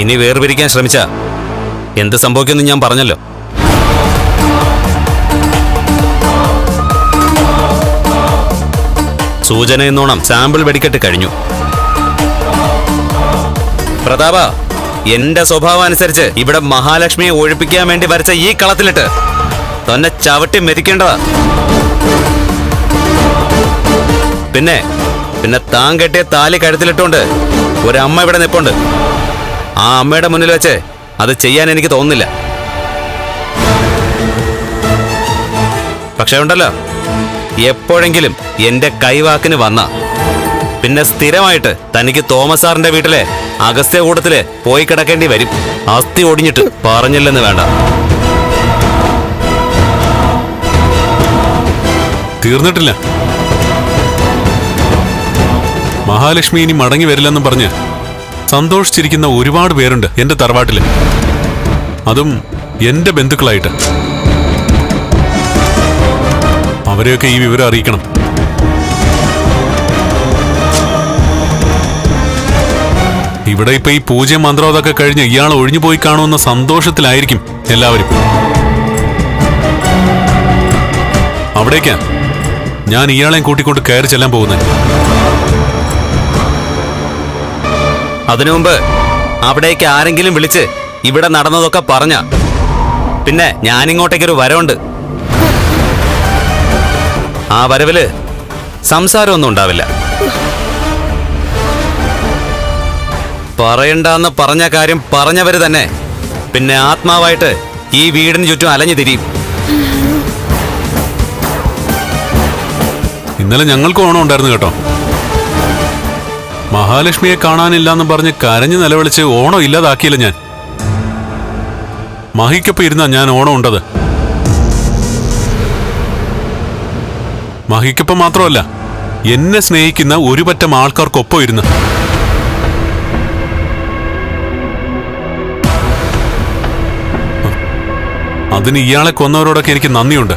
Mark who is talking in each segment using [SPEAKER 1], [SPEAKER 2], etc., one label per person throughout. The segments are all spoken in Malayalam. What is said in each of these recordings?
[SPEAKER 1] ഇനി വേർപിരിക്കാൻ ശ്രമിച്ച എന്ത് സംഭവിക്കുമെന്ന് ഞാൻ പറഞ്ഞല്ലോ. സൂചന എന്നോണം സാമ്പിൾ വെടിക്കെട്ട് കഴിഞ്ഞു. പ്രതാപ എന്റെ സ്വഭാവം അനുസരിച്ച് ഇവിടെ മഹാലക്ഷ്മിയെ ഒഴിപ്പിക്കാൻ വേണ്ടി വരച്ച ഈ കളത്തിലിട്ട് തന്നെ ചവിട്ടി മെതിക്കേണ്ടതാ. പിന്നെ പിന്നെ താൻ കെട്ടിയ താലി കഴുത്തിലിട്ടുകൊണ്ട് ഒരമ്മ ഇവിടെ നിപ്പുണ്ട്. ആ അമ്മയുടെ മുന്നിൽ വെച്ച്. അത് ചെയ്യാൻ എനിക്ക് തോന്നുന്നില്ല. പക്ഷേ ഉണ്ടല്ലോ എപ്പോഴെങ്കിലും എന്റെ കൈവാക്കിന് വന്ന. പിന്നെ സ്ഥിരമായിട്ട് തനിക്ക് തോമസ് സാറിന്റെ വീട്ടിലെ അഗസ്ത്യ കൂടത്തിൽ പോയി കിടക്കേണ്ടി വരും. അസ്ഥി ഒടിഞ്ഞിട്ട് പറഞ്ഞില്ലെന്ന് വേണ്ട.
[SPEAKER 2] തീർന്നിട്ടില്ല. മഹാലക്ഷ്മി ഇനി മടങ്ങി വരില്ലെന്നും പറഞ്ഞ് സന്തോഷിച്ചിരിക്കുന്ന ഒരുപാട് പേരുണ്ട് എന്റെ തറവാട്ടിൽ. അതും എന്റെ ബന്ധുക്കളായിട്ട്. അവരെയൊക്കെ ഈ വിവരം അറിയിക്കണം. ഇവിടെ ഇപ്പൊ ഈ പൂജ മന്ത്രം അതൊക്കെ കഴിഞ്ഞ് ഇയാൾ ഒഴിഞ്ഞു പോയി കാണുമെന്ന സന്തോഷത്തിലായിരിക്കും എല്ലാവരും. അവിടേക്കാ. ഞാൻ ഇയാളെയും കൂട്ടിക്കൊണ്ട് കയറി ചെല്ലാൻ പോകുന്നത്.
[SPEAKER 1] അതിനു മുമ്പ് അവിടേക്ക് ആരെങ്കിലും വിളിച്ച് ഇവിടെ നടന്നതൊക്കെ പറഞ്ഞ. പിന്നെ ഞാനിങ്ങോട്ടേക്കൊരു വരവുണ്ട്. ആ വരവിൽ സംസാരമൊന്നും ഉണ്ടാവില്ല. പറയണ്ടെന്ന് പറഞ്ഞ കാര്യം പറഞ്ഞവര് തന്നെ പിന്നെ ആത്മാവായിട്ട് ഈ വീടിന് ചുറ്റും അലഞ്ഞു തിരിയും.
[SPEAKER 2] ഇന്നലെ ഞങ്ങൾക്ക് ഓണം ഉണ്ടായിരുന്നു കേട്ടോ. മഹാലക്ഷ്മിയെ കാണാനില്ലാന്ന് പറഞ്ഞ് കരഞ്ഞു നിലവിളിച്ച് ഓണം ഇല്ലാതാക്കിയില്ല ഞാൻ. മഹിക്കൊപ്പം ഇരുന്ന ഞാൻ ഓണം ഉണ്ടത്. മഹിക്കൊപ്പം മാത്രമല്ല എന്നെ സ്നേഹിക്കുന്ന ഒരുപറ്റം ആൾക്കാർക്കൊപ്പം ഇരുന്ന്. അതിന് ഇയാളെ കൊന്നവരോടൊക്കെ എനിക്ക് നന്ദിയുണ്ട്.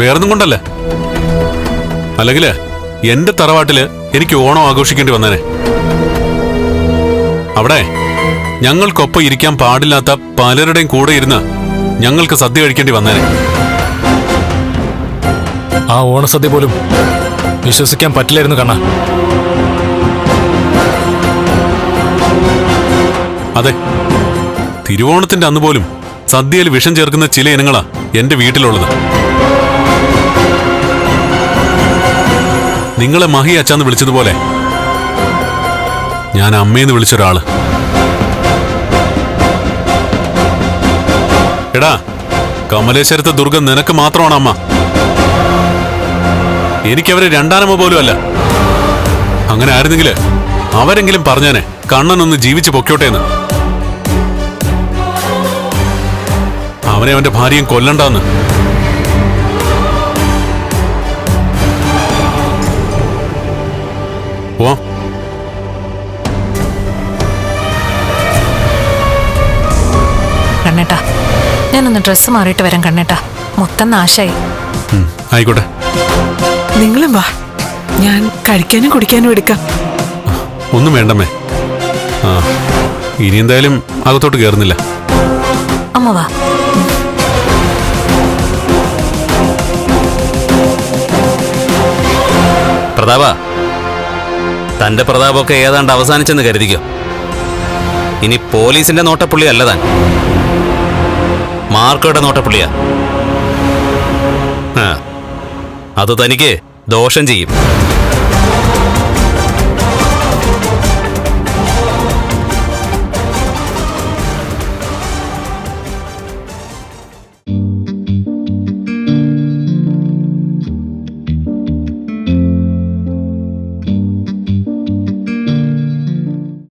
[SPEAKER 2] വേറൊന്നും കൊണ്ടല്ല. അല്ലെങ്കിൽ എന്റെ തറവാട്ടിൽ എനിക്ക് ഓണം ആഘോഷിക്കേണ്ടി വന്നേനെ. അവിടെ ഞങ്ങൾക്കൊപ്പം ഇരിക്കാൻ പാടില്ലാത്ത പലരുടെയും കൂടെ ഇരുന്ന് ഞങ്ങൾക്ക് സദ്യ കഴിക്കേണ്ടി വന്നേനെ.
[SPEAKER 3] ആ ഓണസദ്യ പോലും വിശ്വസിക്കാൻ പറ്റില്ലായിരുന്നു കണ്ണ.
[SPEAKER 2] അതെ തിരുവോണത്തിന്റെ അന്ന് പോലും സദ്യയിൽ വിഷം ചേർക്കുന്ന ചില ഇനങ്ങളാ എന്റെ വീട്ടിലുള്ളത്. നിങ്ങളെ മഹി അച്ചാന്ന് വിളിച്ചതുപോലെ. ഞാൻ അമ്മയെന്ന് വിളിച്ചൊരാൾ എടാ കമലേശ്വരത്തെ ദുർഗം നിനക്ക് മാത്രമാണ് അമ്മ. എനിക്കവര് രണ്ടാനമ്മ പോലും അല്ല. അങ്ങനെ ആയിരുന്നെങ്കിൽ അവരെങ്കിലും പറഞ്ഞേനെ കണ്ണനൊന്ന് ജീവിച്ച് പൊക്കോട്ടേന്ന്. അവനെ അവന്റെ ഭാര്യയും കൊല്ലണ്ടാന്ന്. ഓ
[SPEAKER 4] കണ്ണേട്ടാ ഞാനൊന്ന് ഡ്രസ്സ് മാറിയിട്ട് വരാം കണ്ണേട്ടാ. മൊത്തം നാശായി.
[SPEAKER 2] ഉം, ആയിക്കോട്ടെ.
[SPEAKER 5] നിങ്ങളും വാ. ഞാൻ കഴിക്കാനും കുടിക്കാനും എടുക്കാം.
[SPEAKER 2] ഒന്നും വേണ്ടമ്മേ. ആ ഇനി എന്തായാലും അകത്തോട്ട് കയറുന്നില്ല
[SPEAKER 4] അമ്മ വാ.
[SPEAKER 1] പ്രതാപ തന്റെ പ്രതാപമൊക്കെ ഏതാണ്ട് അവസാനിച്ചെന്ന് കരുതിക്കോ. ഇനി പോലീസിന്റെ നോട്ടപ്പുള്ളി അല്ല താൻ. മാർക്കോയുടെ നോട്ടപ്പുള്ളിയാ. അത് തനിക്ക് ദോഷം ചെയ്യും.